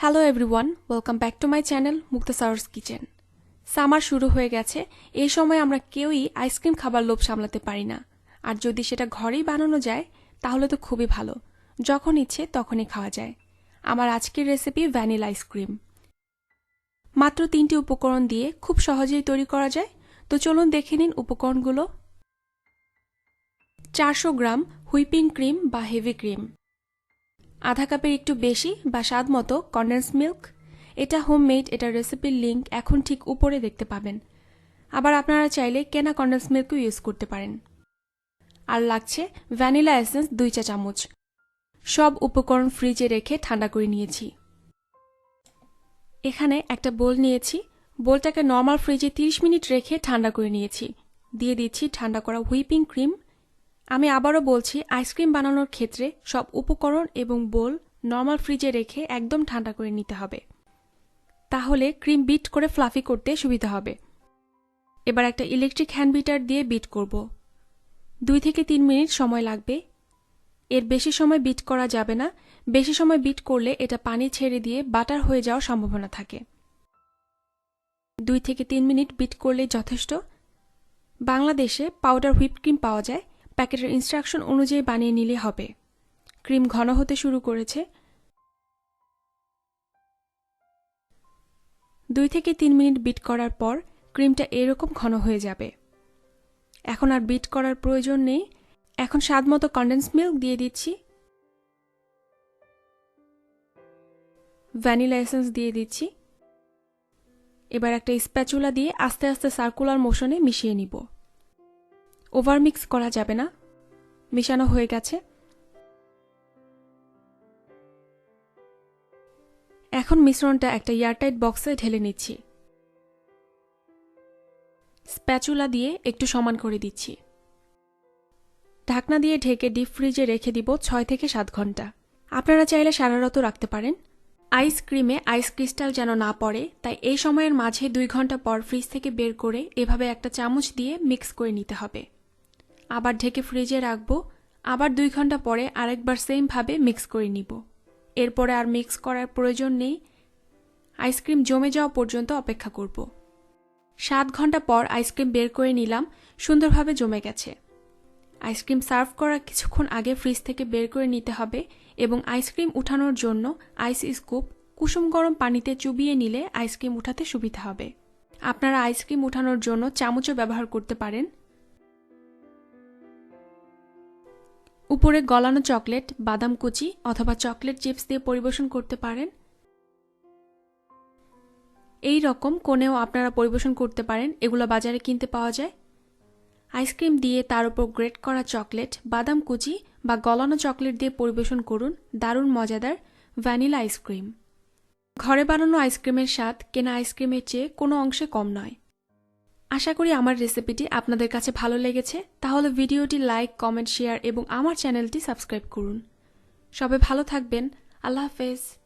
Hello everyone welcome back to my channel Mukta সাওয়ার্স kitchen summer শুরু হয়ে গেছে, এই সময় আমরা কেউই আইসক্রিম খাবার লোভ সামলাতে পারি না। আর যদি সেটা ঘরেই বানানো যায়, তাহলে তো খুবই ভালো। যখন ইচ্ছে তখনই খাওয়া যায়। আমার আজকের রেসিপি ভ্যানিলা আইসক্রিম মাত্র তিনটি উপকরণ দিয়ে খুব সহজেই তৈরি করা যায়। তো চলুন দেখে নিন উপকরণগুলো। চারশো গ্রাম হুইপিং ক্রিম বা হেভি ক্রিম। আধা কাপের একটু বেশি বা স্বাদ মতো কন্ডেন্স মিল্ক এটা হোমমেড এটার রেসিপির লিঙ্ক এখন ঠিক উপরে দেখতে পাবেন। আবার আপনারা চাইলে কেনা কন্ডেন্স মিল্কও ইউজ করতে পারেন। আর লাগছে ভ্যানিলা এসেন্স দুই চা চামচ। সব উপকরণ ফ্রিজে রেখে ঠান্ডা করে নিয়েছি। এখানে একটা বোল নিয়েছি। বোলটাকে নর্মাল ফ্রিজে 30 মিনিট রেখে ঠান্ডা করে নিয়েছি। দিয়ে দিচ্ছি ঠান্ডা করা হুইপিং ক্রিম আমি আবারও বলছি, আইসক্রিম বানানোর ক্ষেত্রে সব উপকরণ এবং বোল নর্মাল ফ্রিজে রেখে একদম ঠান্ডা করে নিতে হবে। তাহলে ক্রিম বিট করে ফ্লাফি করতে সুবিধা হবে। এবার একটা ইলেকট্রিক হ্যান্ড বিটার দিয়ে বিট করব। দুই থেকে তিন মিনিট সময় লাগবে। এর বেশি সময় বিট করা যাবে না। বেশি সময় বিট করলে এটা পানি ছেড়ে দিয়ে বাটার হয়ে যাওয়ার সম্ভাবনা থাকে। দুই থেকে তিন মিনিট বিট করলেই যথেষ্ট। বাংলাদেশে পাউডার হুইপ ক্রিম পাওয়া যায়। প্যাকেটের ইনস্ট্রাকশন অনুযায়ী বানিয়ে নিলে হবে। ক্রিম ঘন হতে শুরু করেছে। দুই থেকে তিন মিনিট বিট করার পর ক্রিমটা এরকম ঘন হয়ে যাবে। এখন আর বিট করার প্রয়োজন নেই। এখন স্বাদ মতো কন্ডেন্স মিল্ক দিয়ে দিচ্ছি। ভ্যানিলা এসেন্স দিয়ে দিচ্ছি। এবার একটা স্প্যাচুলা দিয়ে আস্তে আস্তে সার্কুলার মোশনে মিশিয়ে নিব। ওভার মিক্স করা যাবে না। মিশানো হয়ে গেছে। এখন মিশ্রণটা একটা এয়ারটাইট বক্সে ঢেলে নিচ্ছি। স্প্যাচুলা দিয়ে একটু সমান করে দিচ্ছি। ঢাকনা দিয়ে ঢেকে ডিপ ফ্রিজে রেখে দিব ছয় থেকে সাত ঘণ্টা। আপনারা চাইলে সারারত রাখতে পারেন। আইসক্রিমে আইস ক্রিস্টাল যেন না পড়ে, তাই এই সময়ের মাঝে দুই ঘণ্টা পর ফ্রিজ থেকে বের করে এভাবে একটা চামচ দিয়ে মিক্স করে নিতে হবে। আবার ঢেকে ফ্রিজে রাখব। আবার দুই ঘণ্টা পরে আরেকবার সেমভাবে মিক্স করে নিব। এরপরে আর মিক্স করার প্রয়োজন নেই। আইসক্রিম জমে যাওয়া পর্যন্ত অপেক্ষা করব। সাত ঘণ্টা পর আইসক্রিম বের করে নিলাম। সুন্দরভাবে জমে গেছে। আইসক্রিম সার্ভ করার কিছুক্ষণ আগে ফ্রিজ থেকে বের করে নিতে হবে এবং আইসক্রিম উঠানোর জন্য আইস স্কুপ কুসুম গরম পানিতে চুবিয়ে নিলে আইসক্রিম উঠাতে সুবিধা হবে। আপনারা আইসক্রিম উঠানোর জন্য চামচও ব্যবহার করতে পারেন। উপরে গলানো চকলেট, বাদাম কুচি অথবা চকলেট চিপস দিয়ে পরিবেশন করতে পারেন। এই রকম কোণেও আপনারা পরিবেশন করতে পারেন, এগুলো বাজারে কিনতে পাওয়া যায়। আইসক্রিম দিয়ে তার উপর গ্রেট করা চকলেট, বাদাম কুচি বা গলানো চকলেট দিয়ে পরিবেশন করুন দারুণ মজাদার ভ্যানিলা আইসক্রিম। ঘরে বানানো আইসক্রিমের স্বাদ কেনা আইসক্রিমের চেয়ে কোনো অংশে কম নয়। আশা করি আমার রেসিপিটি আপনাদের কাছে ভালো লেগেছে। তাহলে ভিডিওটি লাইক কমেন্ট শেয়ার এবং আমার চ্যানেলটি সাবস্ক্রাইব করুন। সবে ভালো থাকবেন। আল্লাহ হাফেজ।